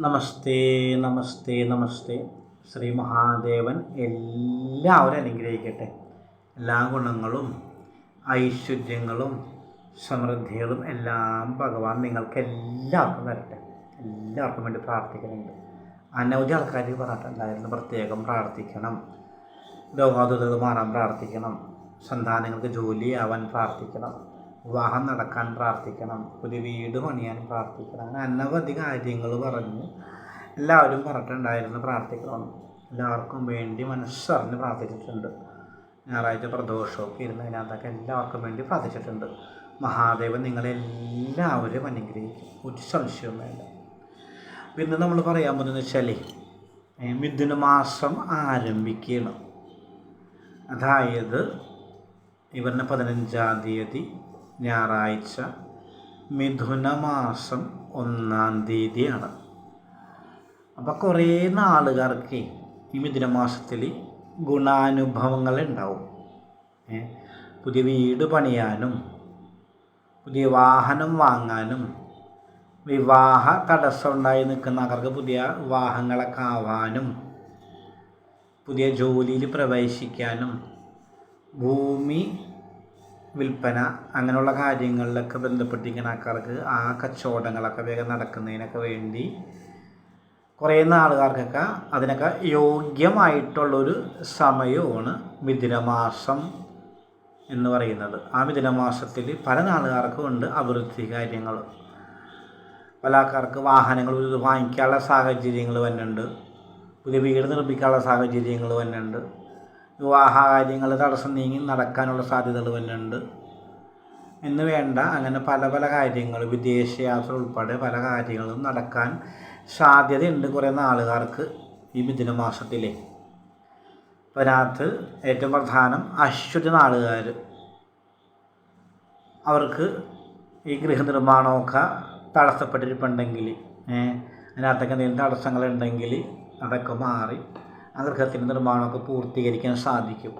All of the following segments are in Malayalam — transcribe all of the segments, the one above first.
നമസ്തേ നമസ്തേ നമസ്തേ. ശ്രീ മഹാദേവൻ എല്ലാവരും അനുഗ്രഹിക്കട്ടെ. എല്ലാ ഗുണങ്ങളും ഐശ്വര്യങ്ങളും സമൃദ്ധികളും എല്ലാം ഭഗവാൻ നിങ്ങൾക്ക് എല്ലാവർക്കും തരട്ടെ എല്ലാവർക്കും വേണ്ടി പ്രാർത്ഥിക്കുന്നുണ്ട്. അനവധി ആൾക്കാർ പറഞ്ഞിട്ടുണ്ടായിരുന്നു പ്രത്യേകം പ്രാർത്ഥിക്കണം. രോഗാതുരത മാറാൻ പ്രാർത്ഥിക്കണം. സന്താനങ്ങൾക്ക് ജോലി ആവാൻ പ്രാർത്ഥിക്കണം. വിവാഹം നടക്കാൻ പ്രാർത്ഥിക്കണം ഒരു വീട് പണിയാൻ പ്രാർത്ഥിക്കണം അങ്ങനെ അനവധി കാര്യങ്ങൾ പറഞ്ഞ്. എല്ലാവരും പറഞ്ഞിട്ടുണ്ടായിരുന്നു പ്രാർത്ഥിക്കണം എല്ലാവർക്കും വേണ്ടി മനസ്സറിഞ്ഞ് പ്രാർത്ഥിച്ചിട്ടുണ്ട്. ഞായറാഴ്ച പ്രദോഷമൊക്കെ ഇരുന്നതിനകത്തൊക്കെ എല്ലാവർക്കും വേണ്ടി പ്രാർത്ഥിച്ചിട്ടുണ്ട്. മഹാദേവൻ നിങ്ങളെല്ലാവരും അനുഗ്രഹിക്കും. ഒരു സംശയവും വേണ്ട. പിന്നെ നമ്മൾ പറയാൻ പോകുന്നത് വെച്ചാൽ മിഥുന മാസം ആരംഭിക്കുകയാണ് അതായത് ഇവരുടെ പതിനഞ്ചാം തീയതി ഞായറാഴ്ച മിഥുനമാസം ഒന്നാം തീയതിയാണ്. അപ്പോൾ കുറേ നാളുകാർക്ക് ഈ മിഥുനമാസത്തിൽ ഗുണാനുഭവങ്ങൾ ഉണ്ടാവും. പുതിയ വീട് പണിയാനും പുതിയ വാഹനം വാങ്ങാനും വിവാഹ തടസ്സം ഉണ്ടായി നിൽക്കുന്ന ആൾക്കാർക്ക് പുതിയ വിവാഹങ്ങളൊക്കെ ആവാനും പുതിയ ജോലിയിൽ പ്രവേശിക്കാനും ഭൂമി വിൽപ്പന അങ്ങനെയുള്ള കാര്യങ്ങളിലൊക്കെ ബന്ധപ്പെട്ടിരിക്കുന്ന ആൾക്കാർക്ക് ആ കച്ചവടങ്ങളൊക്കെ വേഗം നടക്കുന്നതിനൊക്കെ വേണ്ടി കുറേ നാളുകാർക്കൊക്കെ അതിനൊക്കെ യോഗ്യമായിട്ടുള്ളൊരു സമയമാണ് മിഥുനമാസം എന്ന് പറയുന്നത്. ആ മിഥുനമാസത്തിൽ പല നാളുകാർക്കും ഉണ്ട് അഭിവൃദ്ധി കാര്യങ്ങൾ. പല ആൾക്കാർക്ക് വാഹനങ്ങൾ വാങ്ങിക്കാനുള്ള സാഹചര്യങ്ങൾ വന്നിട്ടുണ്ട്. പുതിയ വീട് നിർമ്മിക്കാനുള്ള സാഹചര്യങ്ങൾ വരുന്നുണ്ട് വിവാഹ കാര്യങ്ങൾ തടസ്സം നീങ്ങി നടക്കാനുള്ള സാധ്യതകൾ വരുന്നുണ്ട് എന്ന് വേണ്ട. അങ്ങനെ പല പല കാര്യങ്ങൾ വിദേശയാത്ര ഉൾപ്പെടെ പല കാര്യങ്ങളും നടക്കാൻ സാധ്യതയുണ്ട് കുറേ നാളുകാർക്ക് ഈ മിഥുന മാസത്തിലെ. അതിനകത്ത് ഏറ്റവും പ്രധാനം അശ്വതി നാളുകാർ അവർക്ക് ഈ ഗൃഹനിർമ്മാണമൊക്കെ തടസ്സപ്പെട്ടിരിപ്പുണ്ടെങ്കിൽ അതിനകത്തൊക്കെ എന്തെങ്കിലും തടസ്സങ്ങളുണ്ടെങ്കിൽ അതൊക്കെ മാറി ആ ഗൃഹത്തിന്റെ നിർമ്മാണമൊക്കെ പൂർത്തീകരിക്കാൻ സാധിക്കും.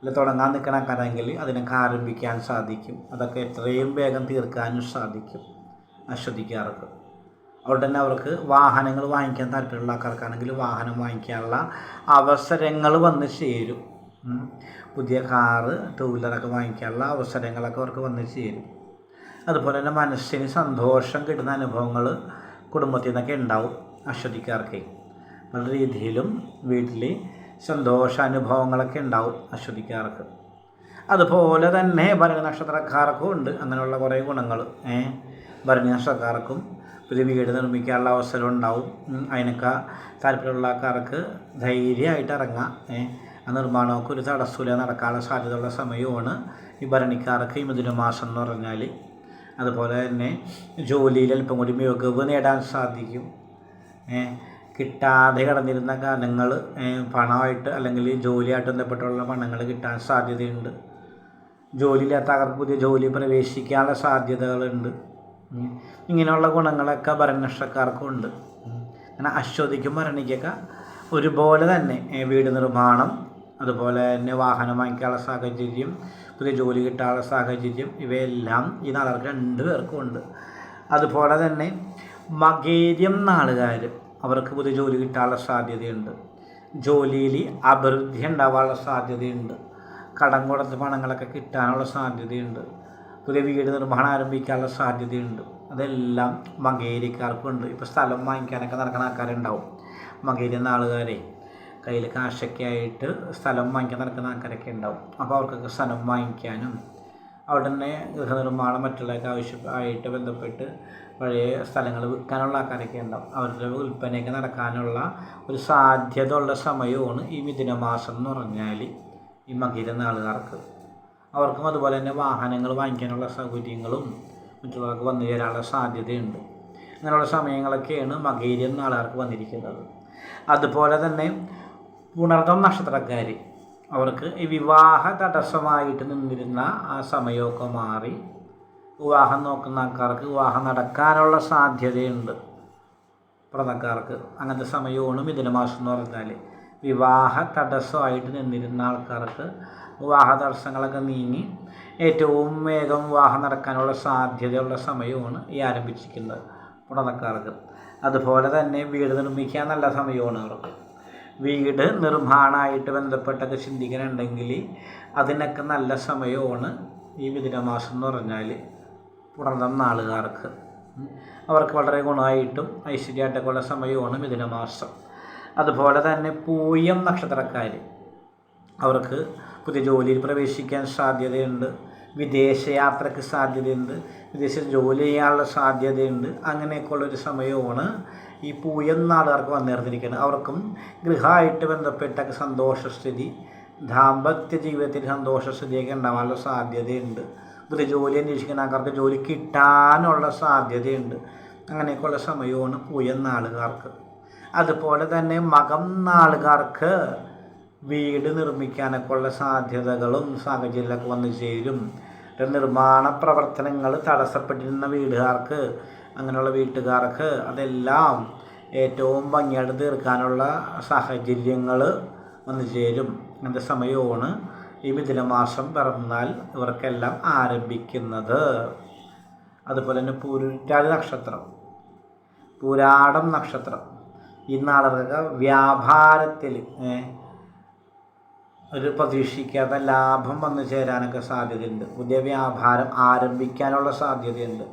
അല്ല തുടങ്ങാൻ നിൽക്കണ ആൾക്കാരെങ്കിൽ അതിനൊക്കെ ആരംഭിക്കാൻ സാധിക്കും. അതൊക്കെ എത്രയും വേഗം തീർക്കാനും സാധിക്കും. അശ്വതിക്കാർക്ക് അതുകൊണ്ട് തന്നെ അവർക്ക് വാഹനങ്ങൾ വാങ്ങിക്കാൻ താല്പര്യമുള്ള ആൾക്കാർക്കാണെങ്കിൽ വാഹനം വാങ്ങിക്കാനുള്ള അവസരങ്ങൾ വന്ന് ചേരും. പുതിയ കാറ് ടൂ വീലറൊക്കെ വാങ്ങിക്കാനുള്ള അവസരങ്ങളൊക്കെ അവർക്ക് വന്ന് ചേരും. അതുപോലെ തന്നെ മനസ്സിന് സന്തോഷം കിട്ടുന്ന അനുഭവങ്ങൾ കുടുംബത്തിൽ നിന്നൊക്കെ ഉണ്ടാവും. അശ്വതിക്കാർക്ക് പല രീതിയിലും വീട്ടിൽ സന്തോഷാനുഭവങ്ങളൊക്കെ ഉണ്ടാവും അശ്വതിക്കാർക്ക് അതുപോലെ തന്നെ ഭരണി നക്ഷത്രക്കാർക്കും ഉണ്ട്. അങ്ങനെയുള്ള കുറേ ഗുണങ്ങൾ ഏ? ഭരണി നക്ഷത്രക്കാർക്കും പുതിയ വീട് നിർമ്മിക്കാനുള്ള അവസരം ഉണ്ടാവും. അതിനൊക്കെ താല്പര്യമുള്ള ആൾക്കാർക്ക് ധൈര്യമായിട്ട് ഇറങ്ങാം. ഏ? ആ നിർമ്മാണമൊക്കെ ഒരു തടസ്സമില്ല നടക്കാനുള്ള സാധ്യതയുള്ള സമയമാണ് ഈ ഭരണിക്കാർക്ക് ഈ മിഥുനമാസം എന്ന് പറഞ്ഞാൽ അതുപോലെ തന്നെ ജോലിയിൽ അല്പം കൂടി മികവ് നേടാൻ സാധിക്കും. കിട്ടാതെ കിടന്നിരുന്ന കാലങ്ങൾ പണമായിട്ട് അല്ലെങ്കിൽ ജോലിയായിട്ട് ബന്ധപ്പെട്ടുള്ള പണങ്ങൾ കിട്ടാൻ സാധ്യതയുണ്ട്. ജോലിയില്ലാത്ത അവർക്ക് പുതിയ ജോലി പ്രവേശിക്കാനുള്ള സാധ്യതകളുണ്ട്. ഇങ്ങനെയുള്ള ഗുണങ്ങളൊക്കെ ഭരണനഷ്ടക്കാർക്കും ഉണ്ട്. ഉം. അങ്ങനെ അശ്വതിക്കും ഭരണിക്കൊക്കെ. ഒരുപോലെ തന്നെ വീട് നിർമ്മാണം അതുപോലെ തന്നെ വാഹനം വാങ്ങിക്കാനുള്ള സാഹചര്യം പുതിയ ജോലി കിട്ടാനുള്ള സാഹചര്യം ഇവയെല്ലാം ഈ നാളുകാർക്ക് രണ്ട് പേർക്കും ഉണ്ട്. അതുപോലെ തന്നെ മകേര്യം നാളുകാർ അവർക്ക് പുതിയ ജോലി കിട്ടാനുള്ള സാധ്യതയുണ്ട്. ജോലിയിൽ അഭിവൃദ്ധി ഉണ്ടാവാനുള്ള സാധ്യതയുണ്ട്. കടം കൊടുത്ത് പണങ്ങളൊക്കെ കിട്ടാനുള്ള സാധ്യതയുണ്ട്. പുതിയ വീട് നിർമ്മാണം ആരംഭിക്കാനുള്ള സാധ്യതയുണ്ട്. അതെല്ലാം മകേരിക്കാർക്കുണ്ട് ഇപ്പോൾ സ്ഥലം വാങ്ങിക്കാനൊക്കെ നടക്കുന്ന ആൾക്കാരുണ്ടാവും. മകേരി എന്ന ആളുകാരെ കയ്യിൽ കാശൊക്കെ ആയിട്ട് സ്ഥലം വാങ്ങിക്കാൻ നടക്കുന്ന ആൾക്കാരൊക്കെ ഉണ്ടാവും. അപ്പോൾ അവർക്കൊക്കെ സ്ഥലം വാങ്ങിക്കാനും തന്നെ ഗൃഹനിർമ്മാണം മറ്റുള്ളവർക്ക് ആവശ്യമായിട്ട് ബന്ധപ്പെട്ട് പഴയ സ്ഥലങ്ങൾ വിൽക്കാനുള്ള ആൾക്കാരൊക്കെ ഉണ്ടാവും. അവരുടെ വിൽപ്പനയൊക്കെ നടക്കാനുള്ള ഒരു സാധ്യത ഉള്ള സമയമാണ് ഈ മിഥുനമാസം എന്ന് പറഞ്ഞാൽ ഈ മകിര നാളുകാർക്ക്. അവർക്കും അതുപോലെ തന്നെ വാഹനങ്ങൾ വാങ്ങിക്കാനുള്ള സൗകര്യങ്ങളും മറ്റുള്ളവർക്ക് വന്നു ചേരാനുള്ള സാധ്യതയുണ്ട്. അങ്ങനെയുള്ള സമയങ്ങളൊക്കെയാണ് മകേരിയൻ നാളുകാർക്ക് വന്നിരിക്കുന്നത്. അതുപോലെ തന്നെ പുണർതം നക്ഷത്രക്കാർ അവർക്ക് ഈ വിവാഹ തടസ്സമായിട്ട് നിന്നിരുന്ന ആ സമയമൊക്കെ മാറി. വിവാഹം നോക്കുന്ന ആൾക്കാർക്ക് വിവാഹം നടക്കാനുള്ള സാധ്യതയുണ്ട്. പ്രതക്കാർക്ക് അങ്ങനത്തെ സമയമാണ് മിഥുന മാസം എന്ന് പറഞ്ഞാൽ വിവാഹ തടസ്സമായിട്ട് നിന്നിരുന്ന ആൾക്കാർക്ക് വിവാഹ തടസ്സങ്ങളൊക്കെ നീങ്ങി ഏറ്റവും വേഗം വിവാഹം നടക്കാനുള്ള സാധ്യതയുള്ള സമയമാണ് ഈ ആരംഭിച്ചിരിക്കുന്നത് പ്രണക്കാർക്ക് അതുപോലെ തന്നെ വീട് നിർമ്മിക്കാൻ നല്ല സമയമാണ് അവർക്ക്. വീട് നിർമ്മാണമായിട്ട് ബന്ധപ്പെട്ടൊക്കെ ചിന്തിക്കണുണ്ടെങ്കിൽ അതിനൊക്കെ നല്ല സമയമാണ് ഈ മിഥുനമാസം എന്ന് പറഞ്ഞാൽ പുറന്തം നാളുകാർക്ക്. അവർക്ക് വളരെ ഗുണമായിട്ടും ഐശ്വര്യമായിട്ടൊക്കെ ഉള്ള സമയമാണ് മിഥുനമാസം. അതുപോലെ തന്നെ പൂയം നക്ഷത്രക്കാർ അവർക്ക് പുതിയ ജോലിയിൽ പ്രവേശിക്കാൻ സാധ്യതയുണ്ട്. വിദേശ യാത്രയ്ക്ക് സാധ്യതയുണ്ട്. വിദേശ ജോലി ചെയ്യാനുള്ള സാധ്യതയുണ്ട്. അങ്ങനെയൊക്കെയുള്ളൊരു സമയമാണ് ഈ പൂയം നാടുകാർക്ക് വന്നേർന്നിരിക്കുന്നത് അവർക്കും ഗൃഹമായിട്ട് ബന്ധപ്പെട്ട സന്തോഷസ്ഥിതി ദാമ്പത്യ ജീവിതത്തിൽ സന്തോഷസ്ഥിതിയൊക്കെ ഉണ്ടാവാനുള്ള സാധ്യതയുണ്ട്. ഒരു ജോലി അന്വേഷിക്കുന്ന ആൾക്കാർക്ക് ജോലി കിട്ടാനുള്ള സാധ്യതയുണ്ട്. അങ്ങനെയൊക്കെയുള്ള സമയമാണ് പൂയം നാളുകാർക്ക് അതുപോലെ തന്നെ മകം നാളുകാർക്ക് വീട് നിർമ്മിക്കാനൊക്കെ ഉള്ള സാധ്യതകളും സാഹചര്യമൊക്കെ വന്നു ചേരും. നിർമ്മാണ പ്രവർത്തനങ്ങൾ തടസ്സപ്പെട്ടിരുന്ന വീടുകാർക്ക് അങ്ങനെയുള്ള വീട്ടുകാർക്ക് അതെല്ലാം ഏറ്റവും ഭംഗിയായിട്ട് തീർക്കാനുള്ള സാഹചര്യങ്ങൾ വന്നു ചേരും. അങ്ങനത്തെ സമയമാണ് ഈ മിഥുനമാസം പിറന്നാൽ ഇവർക്കെല്ലാം ആരംഭിക്കുന്നത്. അതുപോലെ തന്നെ പൂരുറ്റാതി നക്ഷത്രം പൂരാടം നക്ഷത്രം. ഈ നാളുകൾക്ക് വ്യാപാരത്തിൽ ഒരു പ്രതീക്ഷിക്കാത്ത ലാഭം വന്നു ചേരാനൊക്കെ സാധ്യതയുണ്ട്. പുതിയ വ്യാപാരം ആരംഭിക്കാനുള്ള സാധ്യതയുണ്ട്.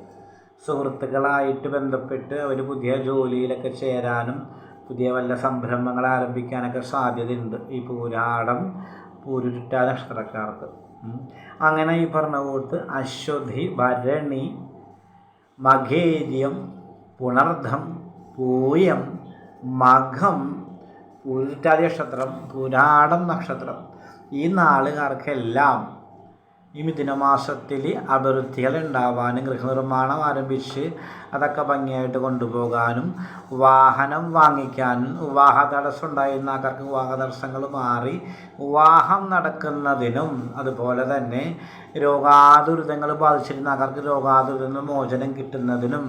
സുഹൃത്തുക്കളായിട്ട് ബന്ധപ്പെട്ട് അവർ പുതിയ ജോലിയിലൊക്കെ ചേരാനും പുതിയ വല്ല സംരംഭങ്ങൾ ആരംഭിക്കാനൊക്കെ സാധ്യതയുണ്ട്. ഈ പൂരാടം പൂരുരുട്ട നക്ഷത്രക്കാർക്ക്. അങ്ങനെ ഈ പറഞ്ഞ കൂട്ട് അശ്വതി ഭരണി മഖേര്യം പുണർദ്ധം പൂയം മഘം പൂരിട്ടാതി നക്ഷത്രം പുരാടം നക്ഷത്രം. ഈ നാളുകാർക്കെല്ലാം ഈ മിഥുനമാസത്തിൽ അഭിവൃദ്ധികൾ ഉണ്ടാവാനും ഗൃഹനിർമ്മാണം ആരംഭിച്ച് അതൊക്കെ ഭംഗിയായിട്ട് കൊണ്ടുപോകാനും വാഹനം വാങ്ങിക്കാനും വിവാഹ തടസ്സം ഉണ്ടായിരുന്ന ആൾക്കാർക്ക് വിവാഹ തടസ്സങ്ങൾ മാറി വിവാഹം നടക്കുന്നതിനും അതുപോലെ തന്നെ രോഗാതുരിതങ്ങൾ ബാധിച്ചിരുന്ന ആൾക്കാർക്ക് രോഗാതുരിതങ്ങൾ മോചനം കിട്ടുന്നതിനും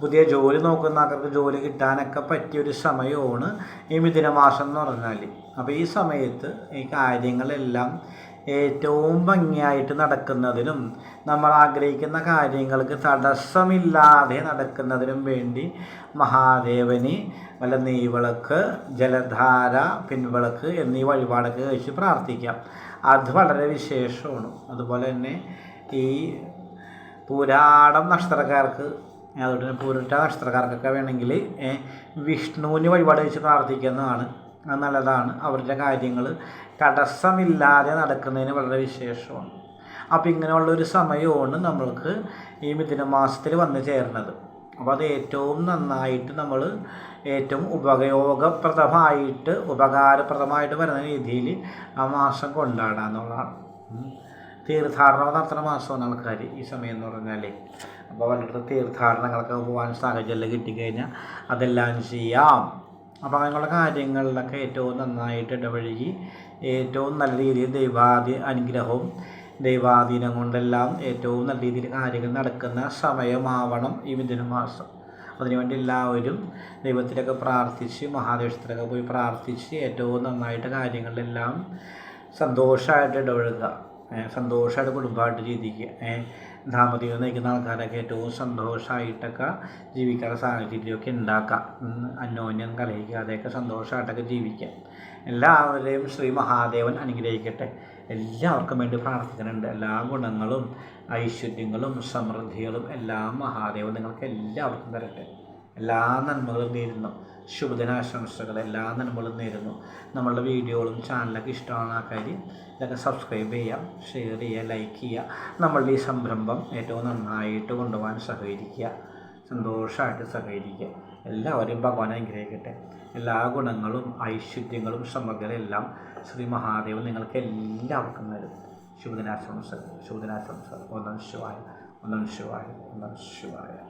പുതിയ ജോലി നോക്കുന്ന ആൾക്കാർക്ക് ജോലി കിട്ടാനൊക്കെ പറ്റിയൊരു സമയമാണ് ഈ മിഥുനമാസം എന്ന് പറഞ്ഞാൽ അപ്പോൾ ഈ സമയത്ത് ഈ കാര്യങ്ങളെല്ലാം ഏറ്റവും ഭംഗിയായിട്ട് നടക്കുന്നതിനും നമ്മൾ ആഗ്രഹിക്കുന്ന കാര്യങ്ങൾക്ക് തടസ്സമില്ലാതെ നടക്കുന്നതിനും വേണ്ടി മഹാദേവന് വല്ല നെയ്വിളക്ക് ജലധാര പിൻവിളക്ക് എന്നീ വഴിപാടൊക്കെ കഴിച്ച് പ്രാർത്ഥിക്കാം. അത് വളരെ വിശേഷമാണ്. അതുപോലെ തന്നെ ഈ പൂരാടം നക്ഷത്രക്കാർക്ക് അതുകൊണ്ട് തന്നെ പൂരിട്ട നക്ഷത്രക്കാർക്കൊക്കെ വേണമെങ്കിൽ വിഷ്ണുവിന് വഴിപാട് വെച്ച് പ്രാർത്ഥിക്കുന്നതാണ്. നല്ലതാണ്. അവരുടെ കാര്യങ്ങൾ തടസ്സമില്ലാതെ നടക്കുന്നതിന് വളരെ വിശേഷമാണ്. അപ്പോൾ ഇങ്ങനെയുള്ള ഒരു സമയമാണ് നമ്മൾക്ക് ഈ മിഥുന മാസത്തിൽ വന്നു ചേർന്നത് അപ്പോൾ അത് ഏറ്റവും നന്നായിട്ട് നമ്മൾ ഏറ്റവും ഉപയോഗപ്രദമായിട്ട് ഉപകാരപ്രദമായിട്ട് വരുന്ന രീതിയിൽ ആ മാസം കൊണ്ടാടുക എന്നുള്ളതാണ്. തീർത്ഥാടനം നടത്തുന്ന മാസമാണ് ആൾക്കാർ ഈ സമയം എന്ന് പറഞ്ഞാൽ അപ്പോൾ വല്ലയിടത്ത് തീർത്ഥാടനങ്ങളൊക്കെ പോകാൻ സാഹചര്യം കിട്ടിക്കഴിഞ്ഞാൽ അതെല്ലാം ചെയ്യാം. അപ്പോൾ അങ്ങനെയുള്ള കാര്യങ്ങളിലൊക്കെ ഏറ്റവും നന്നായിട്ട് ഇടപഴകി ഏറ്റവും നല്ല രീതിയിൽ ദൈവാദി അനുഗ്രഹവും ദൈവാധീനം കൊണ്ടെല്ലാം ഏറ്റവും നല്ല രീതിയിൽ കാര്യങ്ങൾ നടക്കുന്ന സമയമാവണം ഈ മിഥുന മാസം. അതിനുവേണ്ടി എല്ലാവരും ദൈവത്തിലൊക്കെ പ്രാർത്ഥിച്ച് മഹാദേവത്തിലൊക്കെ പോയി പ്രാർത്ഥിച്ച് ഏറ്റവും നന്നായിട്ട് കാര്യങ്ങളിലെല്ലാം സന്തോഷമായിട്ട് ഇടപഴകുക. സന്തോഷമായിട്ട് കുടുംബമായിട്ട് ജീവിക്കുക. ഏഹ് ദാമ്പത്യം നയിക്കുന്ന ആൾക്കാരൊക്കെ ഏറ്റവും സന്തോഷമായിട്ടൊക്കെ ജീവിക്കാൻ സാഹചര്യമൊക്കെ ഉണ്ടാക്കാം. അന്യോന്യം കലഹിക്കാതെയൊക്കെ സന്തോഷമായിട്ടൊക്കെ ജീവിക്കാം. എല്ലാവരെയും ശ്രീ മഹാദേവൻ അനുഗ്രഹിക്കട്ടെ. എല്ലാവർക്കും വേണ്ടി പ്രാർത്ഥിക്കുന്നുണ്ട്. എല്ലാ ഗുണങ്ങളും ഐശ്വര്യങ്ങളും സമൃദ്ധികളും എല്ലാം മഹാദേവൻ നിങ്ങൾക്ക് എല്ലാവർക്കും തരട്ടെ. എല്ലാ നന്മകളും നേരുന്നു. ശുഭദിനാശംസകൾ എല്ലാ നന്മകളും നേരുന്നു. നമ്മളുടെ വീഡിയോകളും ചാനലൊക്കെ ഇഷ്ടമാണ് ആ കാര്യം ഇതൊക്കെ സബ്സ്ക്രൈബ് ചെയ്യാം ഷെയർ ചെയ്യുക ലൈക്ക് ചെയ്യുക. നമ്മളുടെ ഈ സംരംഭം ഏറ്റവും നന്നായിട്ട് കൊണ്ടുപോകാൻ സഹകരിക്കുക. സന്തോഷമായിട്ട് സഹകരിക്കുക. എല്ലാവരെയും ഭഗവാൻ അനുഗ്രഹിക്കട്ടെ. എല്ലാ ഗുണങ്ങളും ഐശ്വര്യങ്ങളും എല്ലാം ശ്രീ മഹാദേവൻ നിങ്ങൾക്ക് എല്ലാവർക്കും നൽകും ശുഭദിനാശംസ ശുഭദിനാശംസ ഒന്നാം ശിവായ. ഒന്നാം ശിവായ. ഒന്നാം ശിവായ.